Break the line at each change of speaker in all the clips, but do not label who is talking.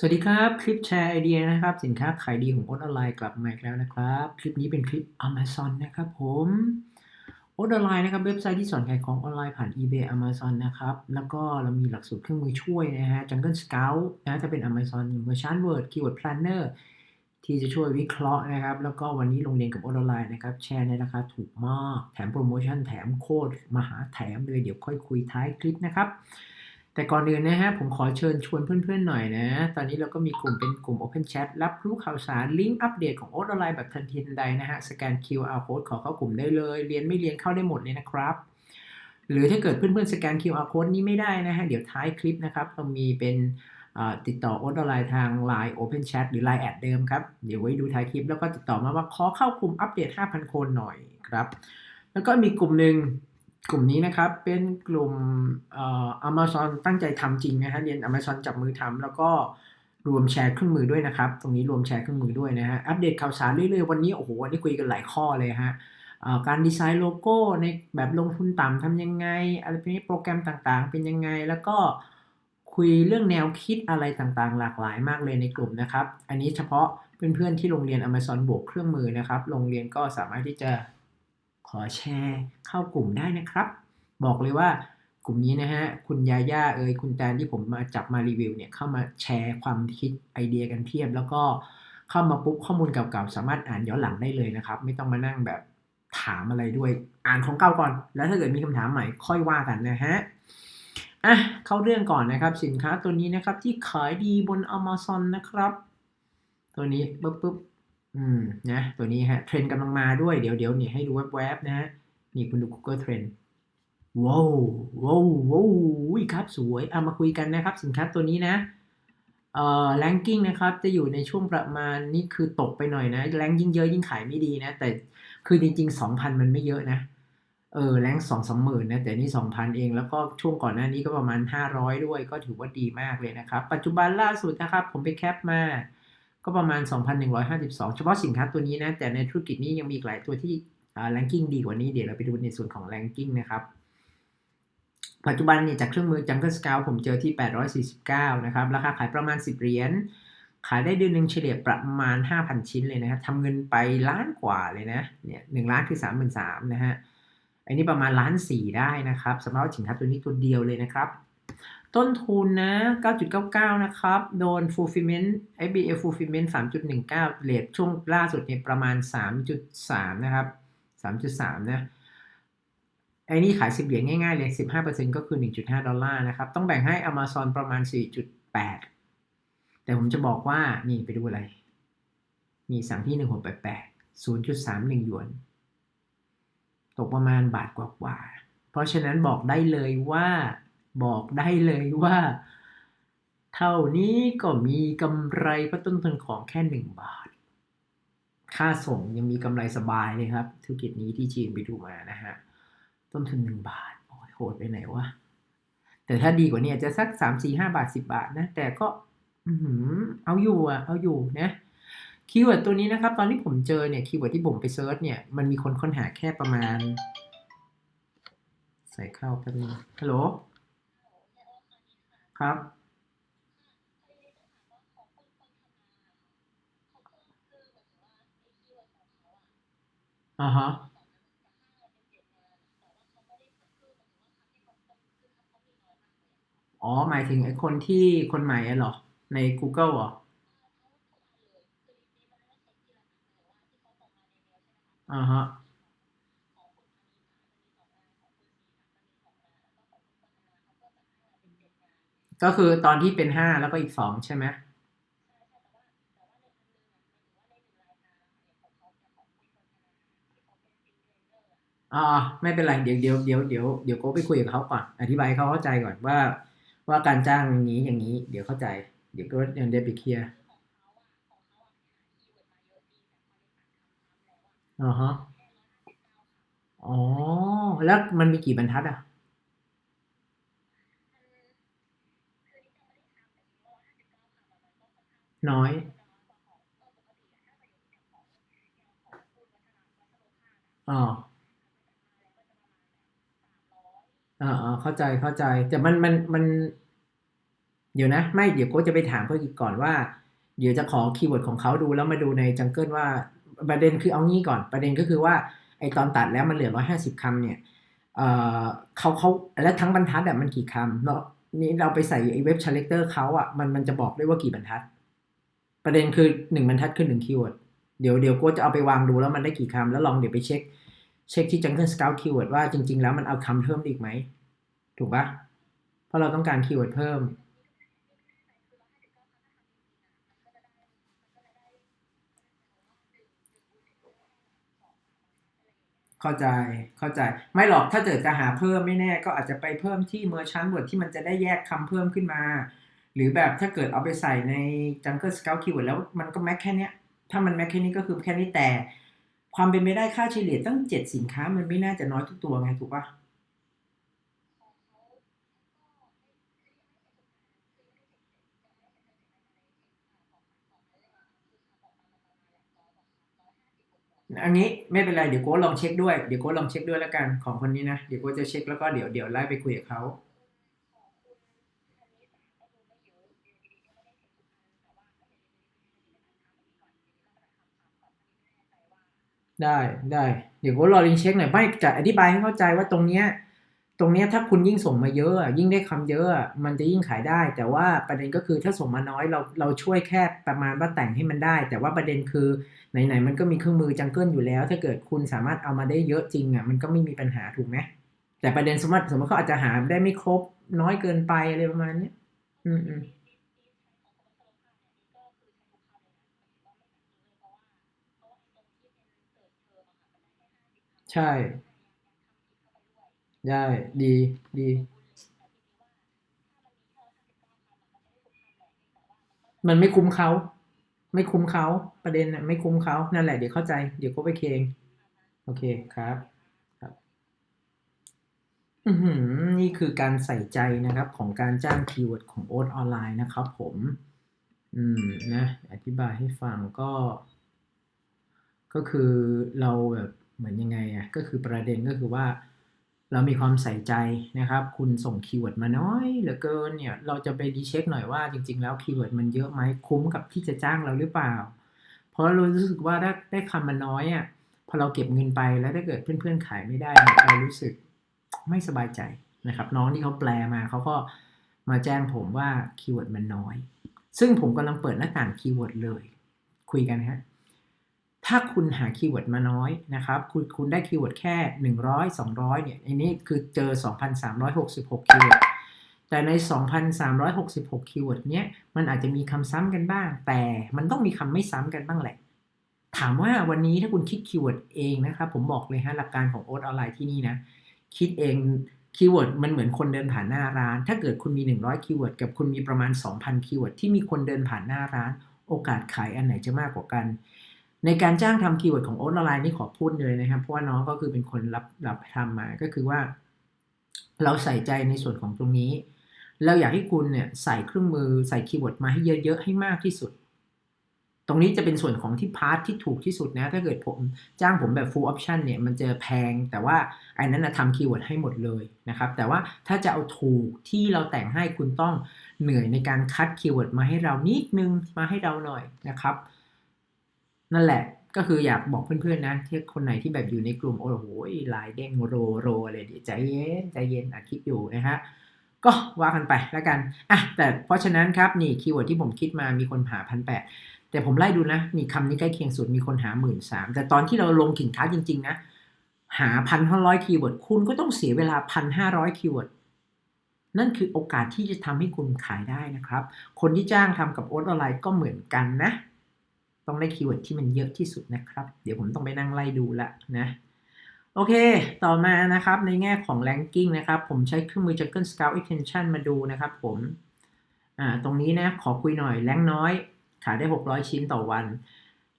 สวัสดีครับ คลิปแชร์ไอเดียนะครับ สินค้าขายดีของโอ๊ตออนไลน์กลับมาอีกแล้วนะครับ คลิปนี้เป็นคลิป Amazon นะครับผมโอ๊ตออนไลน์นะครับเว็บไซต์ที่สอนขายของออนไลน์ผ่าน eBay Amazon นะครับ แล้วก็เรามีหลักสูตรเครื่องมือช่วยนะฮะ Jungle Scout นะจะเป็น Amazon Merchant Word Keyword Planner ที่จะช่วยวิเคราะห์นะครับ แล้วก็วันนี้ลงเรียนกับโอ๊ตออนไลน์นะครับ แชร์ในราคาถูกมาก แถมโปรโมชั่นแถมโค้ดมหาแถมเลยเดี๋ยวค่อยคุยท้ายคลิปนะครับ แต่ก่อนอื่นนะฮะผมขอเชิญชวนเพื่อนๆหน่อยนะ ตอนนี้เราก็มีกลุ่มเป็นกลุ่ม Open Chat รับรู้ข่าวสารลิงก์อัปเดตของโอ๊ตออนไลน์แบบทันทีทันใดนะฮะ สแกน QR code ขอเข้ากลุ่มได้เลย เรียนไม่เรียนเข้าได้หมดเลยนะครับ หรือถ้าเกิดเพื่อนๆสแกน QR code นี้ไม่ได้นะฮะ เดี๋ยวท้ายคลิปนะครับเรามีเป็นติดต่อโอ๊ตออนไลน์ทาง Line Open Chat หรือ Line แอดเดิมครับ เดี๋ยวไว้ดูท้ายคลิปแล้วก็ติดต่อมาว่าขอเข้ากลุ่มอัปเดต 5,000 คนหน่อยครับ แล้วก็มีกลุ่มหนึ่ง กลุ่มนี้นะครับเป็นกลุ่มเอ่อ Amazon ตั้งใจทำจริงนะฮะเรียน Amazon จับมือทำแล้วก็รวมแชร์เครื่องมือด้วยนะครับ ตรงนี้รวมแชร์เครื่องมือด้วยนะฮะอัปเดตข่าวสารเรื่อยๆ วันนี้โอ้โหวันนี้คุยกันหลายข้อเลยฮะการดีไซน์โลโก้ในแบบลงทุนต่ำทำยังไง อะไรพวกนี้โปรแกรมต่างๆ เป็นยังไง แล้วก็คุยเรื่องแนวคิดอะไรต่างๆ หลากหลายมากเลยในกลุ่มนะครับ อันนี้เฉพาะเพื่อนๆที่โรงเรียน Amazon บวกเครื่องมือนะครับ โรงเรียนก็สามารถที่จะ ขอแชร์เข้ากลุ่มได้นะครับ บอกเลยว่ากลุ่มนี้นะฮะคุณยาย่าเอ่ยคุณแตนที่ผมมาจับมารีวิวเนี่ยเข้ามาแชร์ความคิดไอเดียกันเพียบ แล้วก็เข้ามาปุ๊บข้อมูลเก่าๆสามารถอ่านย้อนหลังได้เลยนะครับ ไม่ต้องมานั่งแบบถามอะไรด้วยอ่านของเก่าก่อน แล้วถ้าเกิดมีคำถามใหม่ค่อยว่ากันนะฮะอะเข้าเรื่องก่อนนะครับ สินค้าตัวนี้นะครับที่ขายดีบน Amazon นะครับ ตัวนี้ปุ๊บปุ๊บ อืมนะตัวนี้ฮะเทรนกำลังมาด้วยเดี๋ยวเดี๋ยวนี่ให้ดูแวบๆนะฮะนี่คุณดู Google Trend ว้าวว้าวว้าวอุ้ยครับสวยเอามาคุยกันนะครับ สินค้าตัวนี้นะเอ่อแรงกิ้งนะครับ จะอยู่ในช่วงประมาณนี่คือตกไปหน่อยนะแรงยิ่งเยอะยิ่งขายไม่ดีนะ แต่คือจริง ๆ 2,000 มันไม่เยอะนะเออแรงสองสามหมื่นนะแต่นี่ 2,000 เอง แล้วก็ช่วงก่อนหน้านี้ก็ประมาณ 500 ด้วยก็ถือว่าดีมากเลยนะครับ ปัจจุบันล่าสุดนะครับ ผมไปแคปมา ก็ประมาณ 2,152 เฉพาะสินค้าตัวนี้นะ แต่ในธุรกิจนี้ยังมีอีกหลายตัวที่อ่า ranking ดีกว่านี้ เดี๋ยวเราไปดูในส่วนของ ranking นะครับ ปัจจุบันเนี่ยจากเครื่องมือ Jungle Scout ผมเจอที่ 849 นะครับ ราคาขายประมาณ 10 เหรียญ ขายได้เดือนหนึ่งเฉลี่ยประมาณ 5,000 ชิ้นเลยนะครับทำเงินไปล้านกว่าเลยนะ เนี่ยหนึ่งล้านคือ 33,000นะฮะ อันนี้ประมาณล้านสี่ได้นะครับสำหรับสินค้าตัวนี้ตัวเดียวเลยนะครับ ต้นทุนนะ 9.99 นะครับ โดน fulfillment FBA fulfillment 3.19เรทช่วงล่าสุดเนี่ยประมาณ 3.3 นะครับ 3.3 นะไอ้นี่ขาย 10 เหรียญง่ายๆเลย 15%ก็คือ 1.5 ดอลลาร์นะครับ ต้องแบ่งให้ Amazon ประมาณ 4.8 แต่ผมจะบอกว่า นี่ไปดูอะไร มีสั่งที่ 1688 0.31 หยวน ตกประมาณบาทกว่าๆ เพราะฉะนั้นบอกได้เลยว่า บอกได้เลยว่า เท่านี้ก็มีกำไรเพราะต้นทุนของแค่หนึ่งบาท ค่าส่งยังมีกำไรสบายเลยครับ ธุรกิจนี้ที่จีนไปดูมานะฮะ ต้นทุนหนึ่งบาท โอ้ยโหดไปไหนวะ แต่ถ้าดีกว่านี้จะสักสามสี่ห้าบาทสิบาทนะ แต่ก็เอาอยู่อะเอาอยู่นะคีย์เวิร์ดตัวนี้นะครับ ตอนที่ผมเจอเนี่ยคีย์เวิร์ดที่ผมไปเซิร์ชเนี่ยมันมีคนค้นหาแค่ประมาณ ใส่เข้าแป๊บนึงฮัลโหล ครับอ่าฮะอ๋อ หมายถึงไอ้คนที่คนใหม่อะเหรอ ใน Google เหรออ่าฮะ ก็คือตอนที่เป็นห้าแล้วก็อีกสองใช่ไหมอ่าไม่เป็นไรเดี๋ยวเดี๋ยวเดี๋ยวเดี๋ยวเดี๋ยวโก้ไปคุยกับเขาก่อน อธิบายให้เขาเข้าใจก่อนว่า ว่าการจ้างอย่างนี้อย่างนี้ เดี๋ยวเข้าใจ เดี๋ยวก็ยังได้ไปเคลียร์อ่าฮะอ๋อ แล้วมันมีกี่บรรทัดอะ น้อยอ่าอ่าอ่าเข้าใจเข้าใจ แต่มันมันมัน เดี๋ยวนะ ไม่เดี๋ยวโก็จะไปถามเพื่อนอีกก่อนว่า เดี๋ยวจะขอคีย์เวิร์ดของเขาดูแล้วมาดูในจังเกิลว่าประเด็นคือเอางี้ก่อน ประเด็นก็คือว่าไอตอนตัดแล้วมันเหลือร้อยห้าสิบคำเนี่ยเออเขาเขาและทั้งบรรทัดอะมันกี่คำเนาะนี่เราไปใส่ไอเว็บชาเลคเตอร์เขาอะมันมันจะบอกได้ว่ากี่บรรทัด ประเด็นคือหนึ่งบรรทัดคือหนึ่งคีย์เวิร์ดเดี๋ยวเดี๋ยวโก็จะเอาไปวางดูแล้วมันได้กี่คำแล้วลองเดี๋ยวไปเช็ค เช็คที่จังเกิลสเกลคีย์เวิร์ดว่าจริง ๆ แล้วมันเอาคำเพิ่มอีกไหม ถูกปะเพราะเราต้องการคีย์เวิร์ดเพิ่ม เข้าใจเข้าใจ ไม่หรอกถ้าเกิดจะหาเพิ่มไม่แน่ ก็อาจจะไปเพิ่มที่ Merchant Word ที่มันจะได้แยกคำเพิ่มขึ้นมา หรือแบบถ้าเกิดเอาไปใส่ใน Jungle Scout Keyword แล้วมันก็แม็กแค่เนี้ยถ้ามันแม็กแค่นี้ก็คือแค่นี้แต่ ความเป็นไปได้ค่าเฉลี่ยตั้ง 7 สินค้ามันไม่น่าจะน้อยทุกตัวไงถูกปะอันนี้ไม่เป็นไร เดี๋ยวโก้ลองเช็คด้วย เดี๋ยวโก้ลองเช็คด้วยแล้วกันของคนนี้นะ เดี๋ยวโก้จะเช็คแล้วก็เดี๋ยวเดี๋ยวไล่ไปคุยกับเขา ได้ได้เดี๋ยวก้รอรีเช็คหน่อยไม่จะอธิบายให้เข้าใจว่าตรงเนี้ยตรงเนี้ยถ้าคุณยิ่งส่งมาเยอะยิ่งได้คำเยอะอะมันจะยิ่งขายได้ แต่ว่าประเด็นก็คือถ้าส่งมาน้อยเราเราช่วยแค่ประมาณว่าแต่งให้มันได้ แต่ว่าประเด็นคือไหนๆมันก็มีเครื่องมือจังเกิลอยู่แล้ว ถ้าเกิดคุณสามารถเอามาได้เยอะจริงอะมันก็ไม่มีปัญหาถูกไหมแต่ประเด็นสมมติสมมติเขาอาจจะหาได้ไม่ครบน้อยเกินไปอะไรประมาณเนี้ยอืมอืม ใช่ ได้ ดี ดี มันไม่คุ้มเขา ไม่คุ้มเขา ประเด็นน่ะไม่คุ้มเขา นั่นแหละ เดี๋ยวเข้าใจ เดี๋ยวก็ไปเคง โอเคครับ ครับ อือหือ นี่คือการใส่ใจนะครับ ของการจ้างคีย์เวิร์ดของโอ๊ตออนไลน์นะครับผม อืม นะ อธิบายให้ฟังก็ ก็คือเราแบบ เหมือนยังไงอะก็คือประเด็นก็คือว่า เรามีความใส่ใจนะครับ คุณส่งคีย์เวิร์ดมาน้อยเหลือเกินเนี่ยเราจะไปดีเช็คหน่อยว่าจริง ๆ แล้วคีย์เวิร์ดมันเยอะไหมคุ้มกับที่จะจ้างเราหรือเปล่า เพราะเรารู้สึกว่าถ้าได้คำมันน้อยอะพอเราเก็บเงินไปแล้วถ้าเกิดเพื่อนๆขายไม่ได้เนี่ยเรารู้สึกไม่สบายใจนะครับ น้องที่เขาแปลมาเขาก็มาแจ้งผมว่าคีย์เวิร์ดมันน้อย ซึ่งผมกำลังเปิดหน้าต่างคีย์เวิร์ดเลย คุยกันฮะ ถ้าคุณหาคีย์เวิร์ดมาน้อยนะครับ คุณคุณได้คีย์เวิร์ดแค่ 100 200 เนี่ยอันนี้คือเจอ 2,366 คีย์เวิร์ด แต่ใน 2,366 คีย์เวิร์ดเนี้ย มันอาจจะมีคำซ้ำกันบ้าง แต่มันต้องมีคำไม่ซ้ำกันบ้างแหละ ถามว่าวันนี้ถ้าคุณคิดคีย์เวิร์ดเองนะครับ ผมบอกเลยฮะหลักการของโอ๊ตออนไลน์ที่นี่นะ คิดเองคีย์เวิร์ดมันเหมือนคนเดินผ่านหน้าร้าน ถ้าเกิดคุณมี 100 คีย์เวิร์ดกับคุณมีประมาณ 2,000 คีย์เวิร์ดที่มีคนเดินผ่านหน้าร้าน โอกาสขายอันไหนจะมากกว่ากัน ในการจ้างทำคีย์เวิร์ดของโอ๊ตออนไลน์นี่ขอพูดเลยนะครับ เพราะว่าน้องก็คือเป็นคนรับรับทำมาก็คือว่า เราใส่ใจในส่วนของตรงนี้ เราอยากให้คุณเนี่ยใส่เครื่องมือใส่คีย์เวิร์ดมาให้เยอะๆให้มากที่สุด ตรงนี้จะเป็นส่วนของที่พาร์ทที่ถูกที่สุดนะ ถ้าเกิดผมจ้างผมแบบ full option เนี่ยมันจะแพง แต่ว่าไอันนั้นนะทำคีย์เวิร์ดให้หมดเลยนะครับ แต่ว่าถ้าจะเอาถูกที่เราแต่งให้คุณต้องเหนื่อยในการคัดคีย์เวิร์ดมาให้เรานิดนึงมาให้เราหน่อยนะครับ นั่นแหละก็คืออยากบอกเพื่อนๆนะที่คนไหนที่แบบอยู่ในกลุ่มโอ้โหลายเด้งโรโรอะไรเดี๋ยวใจเย็นใจเย็นอัดคลิปอยู่นะฮะก็ว่ากันไปแล้วกันอะแต่เพราะฉะนั้นครับนี่คีย์เวิร์ดที่ผมคิดมามีคนหาพันแปดแต่ผมไล่ดูนะนี่คำนี้ใกล้เคียงสุดมีคนหาหมื่นสามแต่ตอนที่เราลงขิงค้าจริง ๆ นะ หาพันห้าร้อยคีย์เวิร์ดคุณก็ต้องเสียเวลาพันห้าร้อยคีย์เวิร์ดนั่นคือโอกาสที่จะทำให้คุณขายได้นะครับ คนที่จ้างทำกับโอ๊ตออนไลน์ก็เหมือนกันนะ ต้องได้คีย์เวิร์ดที่มันเยอะที่สุดนะครับ เดี๋ยวผมต้องไปนั่งไล่ดูละนะ โอเค ต่อมานะครับในแง่ของ ranking นะครับ ผมใช้เครื่องมือ Jungle Scout Extension มาดูนะครับผมอ่าตรงนี้นะขอคุยหน่อยแรงน้อย ขายได้ 600 ชิ้นต่อวัน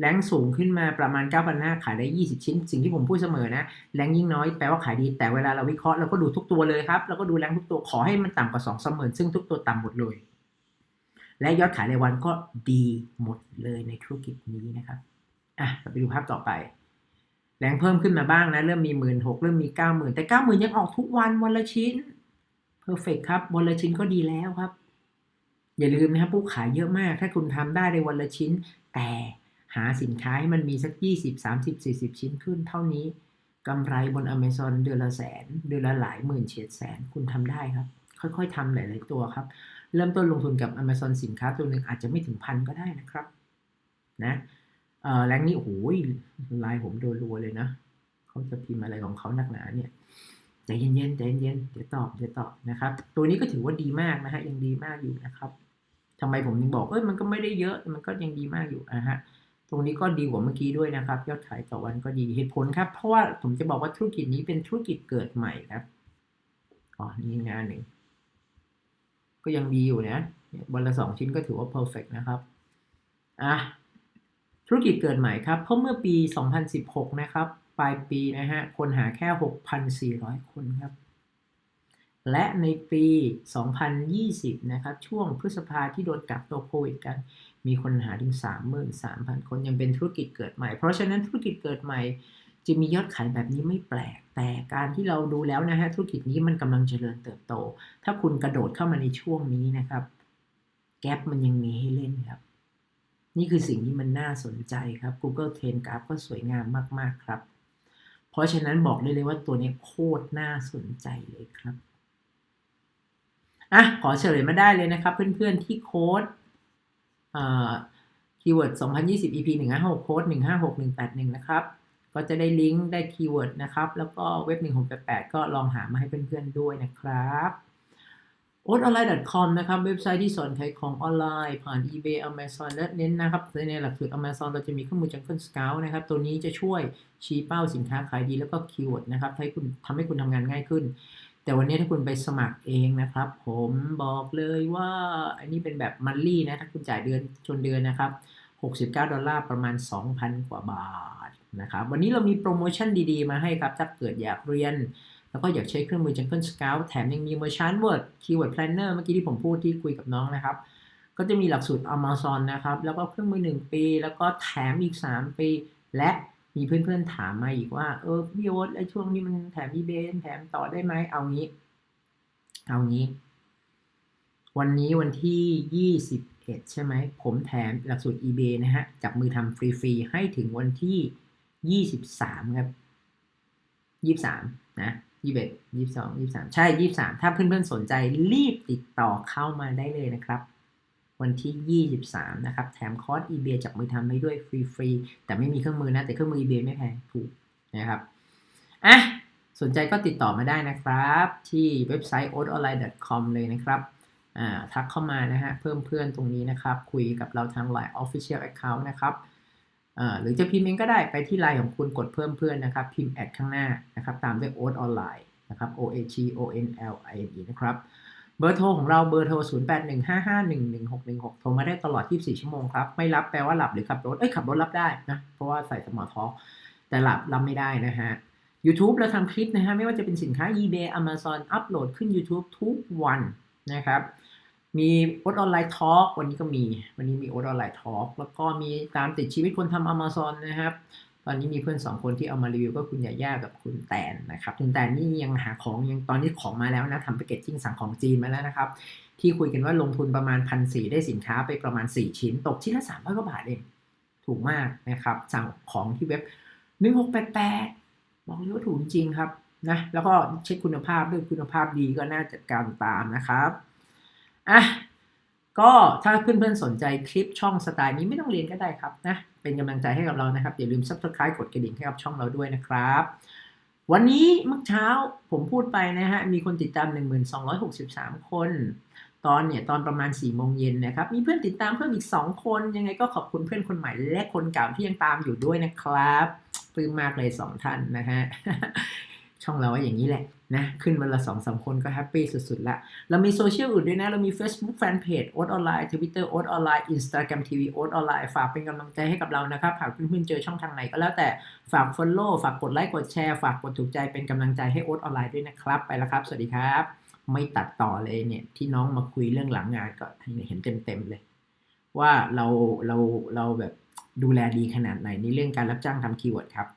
แรงสูงขึ้นมาประมาณ 9,500 ขายได้ 20 ชิ้น สิ่งที่ผมพูดเสมอนะ แรงยิ่งน้อยแปลว่าขายดี แต่เวลาเราวิเคราะห์เราก็ดูทุกตัวเลยครับเราก็ดูแรงทุกตัว ขอให้มันต่ำกว่า2 3 0 0 0 0ซึ่งทุกตัวต่ำหมดเลย และยอดขายรายวันก็ดีหมดเลยในธุรกิจนี้นะครับอะเราไปดูภาพต่อไป แรงเพิ่มขึ้นมาบ้างนะ เริ่มมีหมื่นหกเริ่มมีเก้าหมื่นแต่เก้าหมื่นยังออกทุกวันวันละชิ้นเพอร์เฟกครับวันละชิ้นก็ดีแล้วครับ อย่าลืมนะครับผู้ขายเยอะมาก ถ้าคุณทำได้ในวันละชิ้น แต่หาสินค้าให้มันมีสัก 20 30 40 ชิ้นขึ้นเท่านี้กำไรบน Amazon เดือนละแสน เดือนละหลายหมื่นเฉียดแสนคุณทำได้ครับ ค่อยๆทำหลาย ๆ ตัวครับ เริ่มต้นลงทุนกับ Amazon สินค้าตัวหนึ่งอาจจะไม่ถึงพันก็ได้นะครับ นะเออแรงนี้โอ้โหไลน์ผมโดนรัวเลยนะเขาจะพิมพ์อะไรของเขาหนักหนาเนี่ยใจเย็นๆใจเย็นๆเดี๋ยวตอบเดี๋ยวตอบนะครับ ตัวนี้ก็ถือว่าดีมากนะฮะยังดีมากอยู่นะครับทำไมผมถึงบอกเอ้ยมันก็ไม่ได้เยอะมันก็ยังดีมากอยู่อะฮะตรงนี้ก็ดีกว่าเมื่อกี้ด้วยนะครับ ยอดขายต่อวันก็ดีเหตุผลครับ เพราะว่าผมจะบอกว่าธุรกิจนี้เป็นธุรกิจเกิดใหม่ครับอ๋อนี่งานหนึ่ง ก็ยังดีอยู่นะวันละสองชิ้นก็ถือว่า perfect นะครับอะธุรกิจเกิดใหม่ครับ เพราะเมื่อปี 2016 นะครับ ปลายปีนะฮะ คนหาแค่ 6,400 คนครับ และในปี 2020 นะครับ ช่วงพฤษภาที่โดนกักตัวโควิดกัน มีคนหาถึง 33,000 คนยังเป็นธุรกิจเกิดใหม่ เพราะฉะนั้นธุรกิจเกิดใหม่ จะมียอดขายแบบนี้ไม่แปลก แต่การที่เราดูแล้วนะฮะธุรกิจนี้มันกำลังเจริญเติบโต ถ้าคุณกระโดดเข้ามาในช่วงนี้นะครับ แกลบมันยังมีให้เล่นครับ นี่คือสิ่งที่มันน่าสนใจครับ Google Trend Graph ก็สวยงามมาก ๆ ครับ เพราะฉะนั้นบอกได้เลยว่าตัวนี้โคตรน่าสนใจเลยครับอะขอเฉลยมาได้เลยนะครับ เพื่อนๆที่โค้ดคีย์เวิร์ด2020 EP 156โค้ด156181 นะครับ ก็จะได้ลิงก์ได้คีย์เวิร์ดนะครับ แล้วก็เว็บ 1688 ก็ลองหามาให้เพื่อนๆด้วยนะครับ o t o n l i n e c o m นะครับ เว็บไซต์ที่สอนขายของออนไลน์ ผ่าน eBay Amazon และเน้นนะครับในหลักสูตร Amazon เราจะมีเครื่องมือ Jungle Scout นะครับ ตัวนี้จะช่วยชี้เป้าสินค้าขายดีแล้วก็คีย์เวิร์ดนะครับให้คุณทำให้คุณทำงานง่ายขึ้น แต่วันนี้ถ้าคุณไปสมัครเองนะครับ ผมบอกเลยว่าอันนี้เป็นแบบมันลี่นะ ถ้าคุณจ่ายเดือนชนเดือนนะครับ 69 ดอลลาร์ประมาณ 2,000 กว่าบาทนะครับวันนี้เรามีโปรโมชั่นดีๆ มาให้ครับ ถ้าเกิดอยากเรียน แล้วก็อยากใช้เครื่องมือ Jungle Scout แถมยังมี Merchant Word Keyword Planner เมื่อกี้ที่ผมพูดที่คุยกับน้องนะครับ ก็จะมีหลักสูตร Amazon นะครับ แล้วก็เครื่องมือ 1 ปี แล้วก็แถมอีก 3 ปี และมีเพื่อนๆถามมาอีกว่า เออพี่โอ๊ตไอช่วงนี้มันแถม eBay แถมต่อได้ไหมเอางี้ เอางี้ วันนี้วันที่ 21ใช่ไหม ผมแถมหลักสูตร eBay นะฮะ จับมือทำฟรีๆ ให้ถึงวันที่ 23 ครับ 23 นะ21 22 23 ใช่ 23 ถ้าเพื่อนๆ สนใจรีบติดต่อเข้ามาได้เลยนะครับ วันที่ 23 นะครับ แถมคอร์ส eBay จับมือทำให้ด้วยฟรีๆ แต่ไม่มีเครื่องมือนะ แต่เครื่องมือ eBay ไม่แพงถูกนะครับ อะสนใจก็ติดต่อมาได้นะครับ ที่เว็บไซต์ o t o n l i n e c o m เลยนะครับ ทักเข้ามานะฮะเพิ่มเพื่อนตรงนี้นะครับ คุยกับเราทาง Line Official Account นะครับหรือจะพิมพ์เองก็ได้ไปที่ไลน์ของคุณกดเพิ่มเพื่อนนะครับ พิมพ์แอดข้างหน้านะครับ ตามด้วย o t Online นะครับ O A T O N L I N E นะครับเบอร์โทรของเราเบอร์โทร 0815511616 โทรมาได้ตลอด 24 ชั่วโมงครับ ไม่รับแปลว่าหลับหรือขับรถ เอ้ยขับรถรับได้นะ เพราะว่าใส่สมอทอแต่หลับรับไม่ได้นะฮะ YouTube เราทำคลิปนะฮะ ไม่ว่าจะเป็นสินค้า eBay Amazon อัปโหลดขึ้น YouTube ทุกวันนะครับ มีโอ๊ตออนไลน์ทอล์กวันนี้ก็มี วันนี้มีโอ๊ตออนไลน์ทอล์กแล้วก็มีตามติดชีวิตคนทำ Amazon นะครับ ตอนนี้มีเพื่อน 2 คนที่เอามารีวิวก็คุณยาย่ากับคุณแตนนะครับ คุณแตนนี่ยังหาของยังตอนนี้ของมาแล้วนะทำแพคเกจจิ้งสั่งของจีนมาแล้วนะครับ ที่คุยกันว่าลงทุนประมาณพันสได้สินค้าไปประมาณ 4 ชิ้น ตกชิ้นละ3 0 0กว่าบาทเอง ถูกมากนะครับ สั่งของที่เว็บ1688บอกเลยว่าถูกจริงครับนะ แล้วก็เช็คคุณภาพด้วยคุณภาพดีก็น่าจัดการตามนะครับ อะก็ถ้าเพื่อนๆสนใจคลิปช่องสไตล์นี้ไม่ต้องเรียนก็ได้ครับนะเป็นกำลังใจให้กับเรานะครับ อย่าลืม subscribe กดกระดิ่งให้กับช่องเราด้วยนะครับ วันนี้เมื่อเช้าผมพูดไปนะฮะ มีคนติดตาม 1263 คน ตอนเนี่ยตอนประมาณ4ี่โมงเย็นนะครับ มีเพื่อนติดตามเพิ่มอีก 2 คน ยังไงก็ขอบคุณเพื่อนคนใหม่และคนเก่าที่ยังตามอยู่ด้วยนะครับปลื้มมากเลย 2 ท่านนะฮะ ช่องเราว่าอย่างนี้แหละนะขึ้นวันละสองสามคนก็แฮปปี้สุดๆละเรามีโซเชียลอื่นด้วยนะ เรามี Facebook Fanpage โอ๊ตออนไลน์ Twitter โอ๊ตออนไลน์ Instagram TV โอ๊ตออนไลน์ฝากเป็นกำลังใจให้กับเรานะครับ หากเพื่อนๆเจอช่องทางไหนก็แล้วแต่ฝาก Follow ฝากกดไลค์กดแชร์ฝากกดถูกใจเป็นกำลังใจให้โอ๊ตออนไลน์ด้วยนะครับ ไปแล้วครับ สวัสดีครับ ไม่ตัดต่อเลยเนี่ยที่น้องมาคุยเรื่องหลังงานก็เห็นเต็มๆเลย ว่าเราเราเราแบบดูแลดีขนาดไหนในเรื่องการรับจ้างทำคีย์เวิร์ดครับ